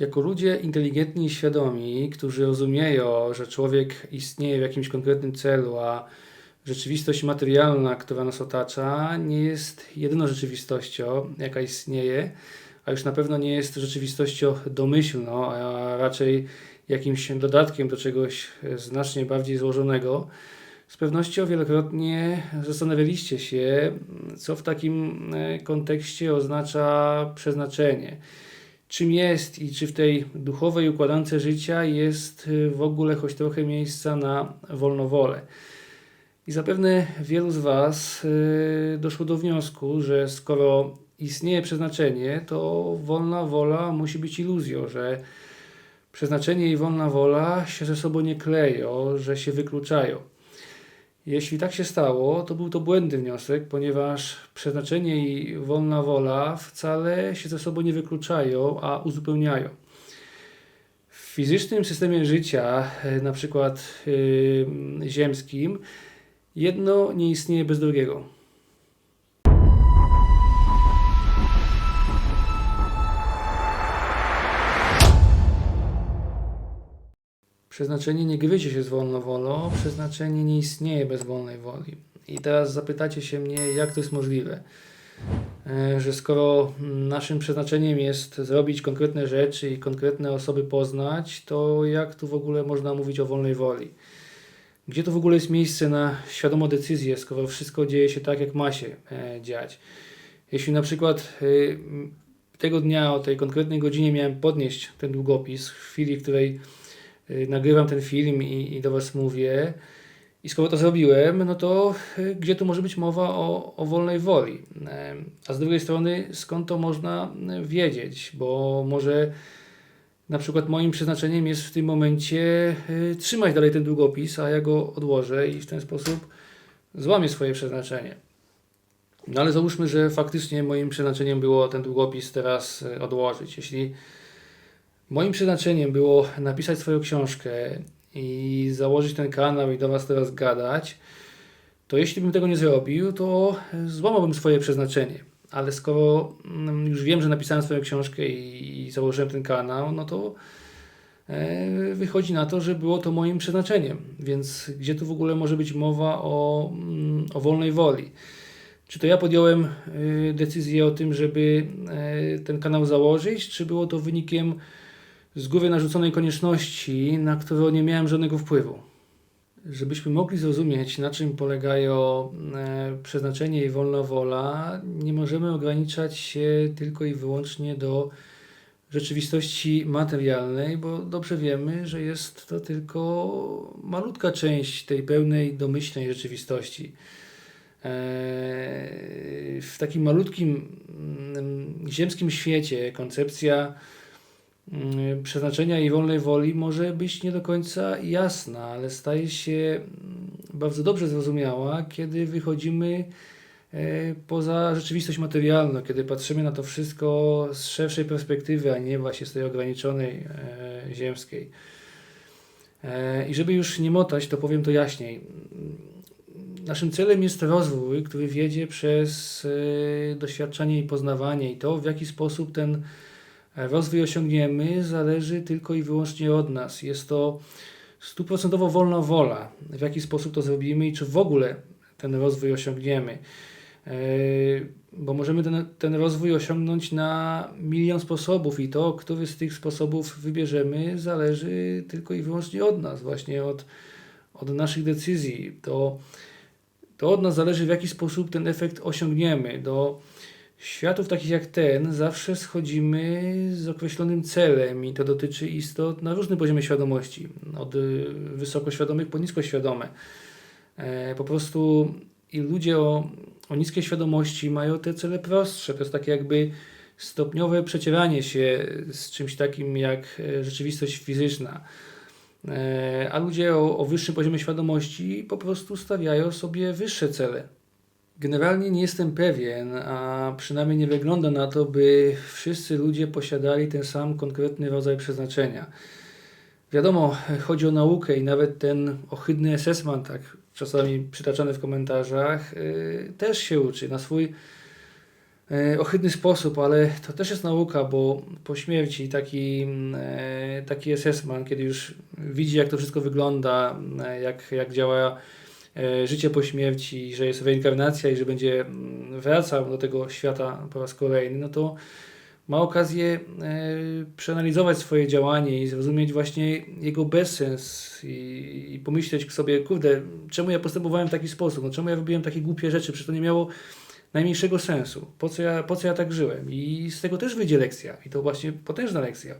Jako ludzie inteligentni i świadomi, którzy rozumieją, że człowiek istnieje w jakimś konkretnym celu, a rzeczywistość materialna, która nas otacza, nie jest jedyną rzeczywistością, jaka istnieje, a już na pewno nie jest rzeczywistością domyślną, a raczej jakimś dodatkiem do czegoś znacznie bardziej złożonego. Z pewnością wielokrotnie zastanawialiście się, co w takim e, kontekście oznacza przeznaczenie. Czym jest i czy w tej duchowej układance życia jest y, w ogóle choć trochę miejsca na wolną wolę. I zapewne wielu z Was y, doszło do wniosku, że skoro istnieje przeznaczenie, to wolna wola musi być iluzją, że przeznaczenie i wolna wola się ze sobą nie kleją, że się wykluczają. Jeśli tak się stało, to był to błędny wniosek, ponieważ przeznaczenie i wolna wola wcale się ze sobą nie wykluczają, a uzupełniają. W fizycznym systemie życia, e, na przykład yy, ziemskim, jedno nie istnieje bez drugiego. Przeznaczenie nie gryzie się z wolną wolą, przeznaczenie nie istnieje bez wolnej woli. I teraz zapytacie się mnie, jak to jest możliwe? E, Że skoro naszym przeznaczeniem jest zrobić konkretne rzeczy i konkretne osoby poznać, to jak tu w ogóle można mówić o wolnej woli? Gdzie to w ogóle jest miejsce na świadomą decyzję, skoro wszystko dzieje się tak, jak ma się e, dziać? Jeśli na przykład e, tego dnia o tej konkretnej godzinie miałem podnieść ten długopis, w chwili, w której nagrywam ten film i, i do Was mówię. I skoro to zrobiłem, no to y, gdzie tu może być mowa o, o wolnej woli? Em, A z drugiej strony, skąd to można y, wiedzieć? Bo może na przykład moim przeznaczeniem jest w tym momencie y, trzymać dalej ten długopis, a ja go odłożę i w ten sposób złamię swoje przeznaczenie. No ale załóżmy, że faktycznie moim przeznaczeniem było ten długopis teraz y, odłożyć. Jeśli Moim przeznaczeniem było napisać swoją książkę i założyć ten kanał i do Was teraz gadać, to jeśli bym tego nie zrobił, to złamałbym swoje przeznaczenie. Ale skoro mm, już wiem, że napisałem swoją książkę i, założyłem ten kanał, no to e, wychodzi na to, że było to moim przeznaczeniem. Więc gdzie tu w ogóle może być mowa o, mm, o wolnej woli? Czy to ja podjąłem y, decyzję o tym, żeby e, ten kanał założyć, czy było to wynikiem z góry narzuconej konieczności, na którą nie miałem żadnego wpływu. Żebyśmy mogli zrozumieć, na czym polegają e, przeznaczenie i wolna wola, nie możemy ograniczać się tylko i wyłącznie do rzeczywistości materialnej, bo dobrze wiemy, że jest to tylko malutka część tej pełnej domyślnej rzeczywistości. E, W takim malutkim mm, ziemskim świecie koncepcja przeznaczenia i wolnej woli może być nie do końca jasna, ale staje się mm, bardzo dobrze zrozumiała, kiedy wychodzimy e, poza rzeczywistość materialną, kiedy patrzymy na to wszystko z szerszej perspektywy, a nie właśnie z tej ograniczonej e, ziemskiej. E, I żeby już nie motać, to powiem to jaśniej. Naszym celem jest rozwój, który wiedzie przez doświadczanie i poznawanie, i to w jaki sposób ten rozwój osiągniemy, zależy tylko i wyłącznie od nas. Jest to stuprocentowo wolna wola, w jaki sposób to zrobimy i czy w ogóle ten rozwój osiągniemy. E, Bo możemy ten, ten rozwój osiągnąć na milion sposobów, i to, który z tych sposobów wybierzemy, zależy tylko i wyłącznie od nas, właśnie od, od naszych decyzji. To, to od nas zależy, w jaki sposób ten efekt osiągniemy. Do światów takich jak ten zawsze schodzimy z określonym celem, i to dotyczy istot na różnym poziomie świadomości, od y, wysokoświadomych po niskoświadome. E, Po prostu i ludzie o, o niskiej świadomości mają te cele prostsze. To jest takie jakby stopniowe przecieranie się z czymś takim jak e, rzeczywistość fizyczna. E, A ludzie o, o wyższym poziomie świadomości po prostu stawiają sobie wyższe cele. Generalnie nie jestem pewien, a przynajmniej nie wygląda na to, by wszyscy ludzie posiadali ten sam konkretny rodzaj przeznaczenia. Wiadomo, chodzi o naukę i nawet ten ohydny SS-man, tak czasami przytaczany w komentarzach, yy, też się uczy na swój e, ohydny sposób, ale to też jest nauka, bo po śmierci taki, e, taki SS-man, kiedy już widzi jak to wszystko wygląda, e, jak, jak działa życie po śmierci, że jest reinkarnacja i że będzie mm, wracał do tego świata po raz kolejny, no to ma okazję e, przeanalizować swoje działanie i zrozumieć właśnie jego bezsens i, i pomyśleć sobie, kurde, czemu ja postępowałem w taki sposób, no czemu ja robiłem takie głupie rzeczy, przecież to nie miało najmniejszego sensu. Po co ja, po co ja tak żyłem? I z tego też wyjdzie lekcja. I to właśnie potężna lekcja.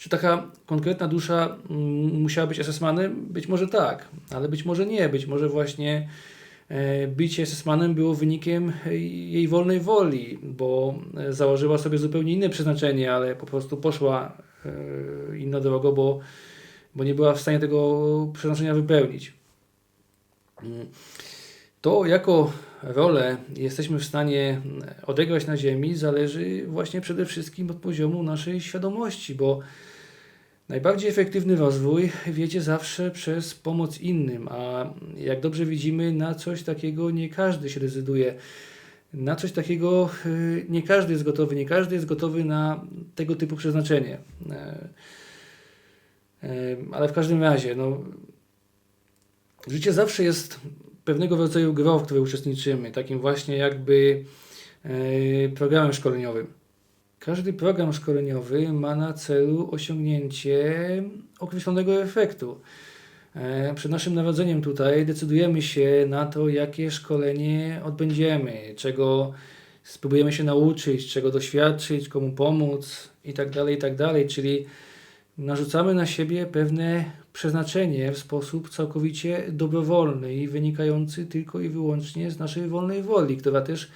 Mm. Czy taka konkretna dusza mm, musiała być SS-manem? Być może tak, ale być może nie. Być może właśnie e, bycie SS-manem było wynikiem jej wolnej woli, bo e, założyła sobie zupełnie inne przeznaczenie, ale po prostu poszła e, inną drogą, bo, bo nie była w stanie tego przeznaczenia wypełnić. Mm. To, jako rolę jesteśmy w stanie odegrać na Ziemi, zależy właśnie przede wszystkim od poziomu naszej świadomości, bo najbardziej efektywny rozwój wiedzie zawsze przez pomoc innym, a jak dobrze widzimy, na coś takiego nie każdy się decyduje. Na coś takiego y, nie każdy jest gotowy, nie każdy jest gotowy na tego typu przeznaczenie. E, e, Ale w każdym razie, no, życie zawsze jest pewnego rodzaju grą, w której uczestniczymy, takim właśnie jakby e, programem szkoleniowym. Każdy program szkoleniowy ma na celu osiągnięcie określonego efektu. E, Przed naszym narodzeniem tutaj decydujemy się na to, jakie szkolenie odbędziemy, czego spróbujemy się nauczyć, czego doświadczyć, komu pomóc itd., itd. Czyli narzucamy na siebie pewne przeznaczenie w sposób całkowicie dobrowolny i wynikający tylko i wyłącznie z naszej wolnej woli, która też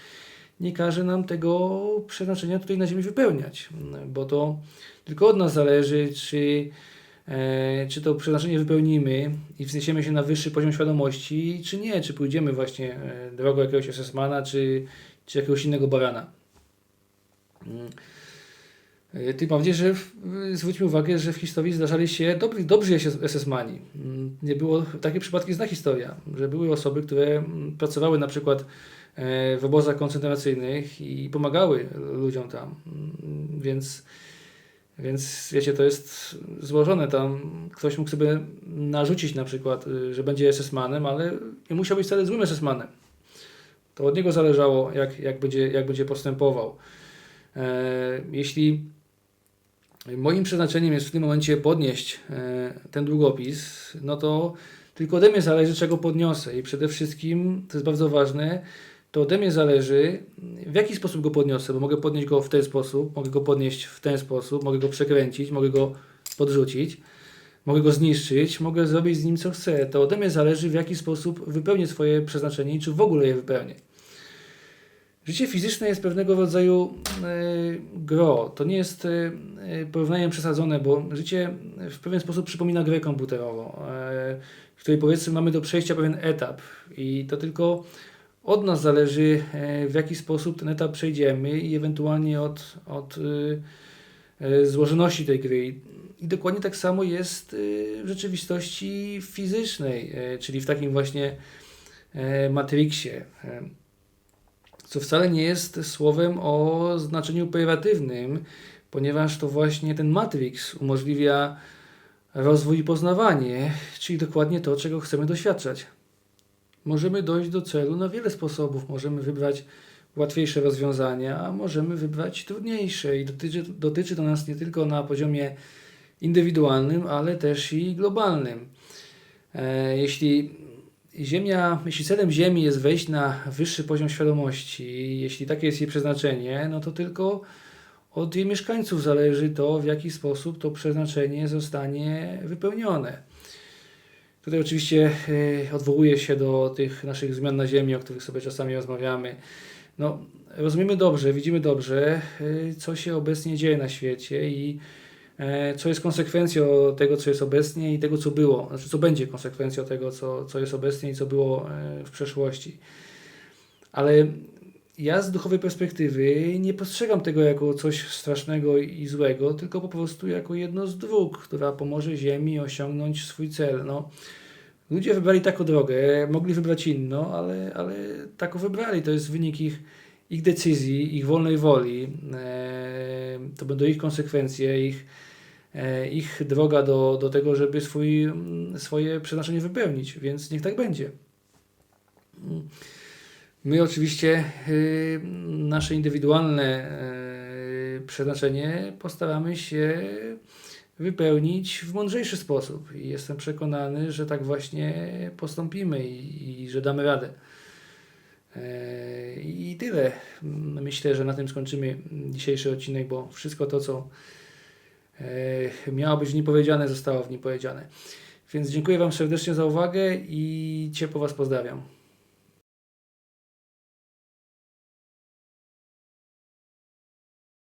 nie każe nam tego przeznaczenia tutaj na Ziemi wypełniać, bo to tylko od nas zależy, czy, e, czy to przeznaczenie wypełnimy i wzniesiemy się na wyższy poziom świadomości, czy nie, czy pójdziemy właśnie e, drogą jakiegoś SS-mana, czy, czy jakiegoś innego barana. E, Tym bardziej, że zwróćmy uwagę, że w historii zdarzali się dobrzy, dobrzy SS-mani. Mm, Nie było, takie przypadki zna historia, że były osoby, które mm, pracowały na przykład w obozach koncentracyjnych i pomagały ludziom tam. Więc, więc wiecie, to jest złożone tam. Ktoś mógł sobie narzucić na przykład, y, że będzie SS-manem, ale nie musiał być wcale złym SS-manem. To od niego zależało, jak, jak, będzie, jak będzie postępował. E, Jeśli moim przeznaczeniem jest w tym momencie podnieść e, ten długopis, no to tylko ode mnie zależy, czego podniosę. I przede wszystkim, to jest bardzo ważne, to ode mnie zależy, w jaki sposób go podniosę, bo mogę podnieść go w ten sposób, mogę go podnieść w ten sposób, mogę go przekręcić, mogę go podrzucić, mogę go zniszczyć, mogę zrobić z nim co chcę. To ode mnie zależy, w jaki sposób wypełnię swoje przeznaczenie i czy w ogóle je wypełnię. Życie fizyczne jest pewnego rodzaju e, gro. To nie jest e, e, porównaniem przesadzone, bo życie w pewien sposób przypomina grę komputerową, e, w której powiedzmy mamy do przejścia pewien etap i to tylko od nas zależy, e, w jaki sposób ten etap przejdziemy i ewentualnie od, od e, e, złożoności tej gry. I dokładnie tak samo jest e, w rzeczywistości fizycznej, e, czyli w takim właśnie Matrixie. Co wcale nie jest słowem o znaczeniu pejoratywnym, ponieważ to właśnie ten Matrix umożliwia rozwój i poznawanie, czyli dokładnie to, czego chcemy doświadczać. Możemy dojść do celu na wiele sposobów. Możemy wybrać łatwiejsze rozwiązania, a możemy wybrać trudniejsze i dotyczy, dotyczy to nas nie tylko na poziomie indywidualnym, ale też i globalnym. E, Jeśli Ziemia, jeśli celem Ziemi jest wejść na wyższy poziom świadomości, jeśli takie jest jej przeznaczenie, no to tylko od jej mieszkańców zależy to, w jaki sposób to przeznaczenie zostanie wypełnione. Tutaj oczywiście e, odwołuję się do tych naszych zmian na Ziemi, o których sobie czasami rozmawiamy. No, rozumiemy dobrze, widzimy dobrze, e, co się obecnie dzieje na świecie i e, co jest konsekwencją tego, co jest obecnie i tego, co było, znaczy co będzie konsekwencją tego, co, co jest obecnie i co było e, w przeszłości. Ale ja z duchowej perspektywy nie postrzegam tego jako coś strasznego i złego, tylko po prostu jako jedno z dróg, która pomoże Ziemi osiągnąć swój cel. No, Ludzie wybrali taką drogę, mogli wybrać inną, ale, ale taką wybrali. To jest wynik ich, ich decyzji, ich wolnej woli. E, To będą ich konsekwencje, ich, e, ich droga do, do tego, żeby swój, swoje przeznaczenie wypełnić, więc niech tak będzie. My oczywiście y, nasze indywidualne y, przeznaczenie postaramy się wypełnić w mądrzejszy sposób i jestem przekonany, że tak właśnie postąpimy i, i że damy radę. E, I tyle. Myślę, że na tym skończymy dzisiejszy odcinek, bo wszystko to, co miało być w nim powiedziane, zostało w nim powiedziane. Więc dziękuję Wam serdecznie za uwagę i ciepło Was pozdrawiam.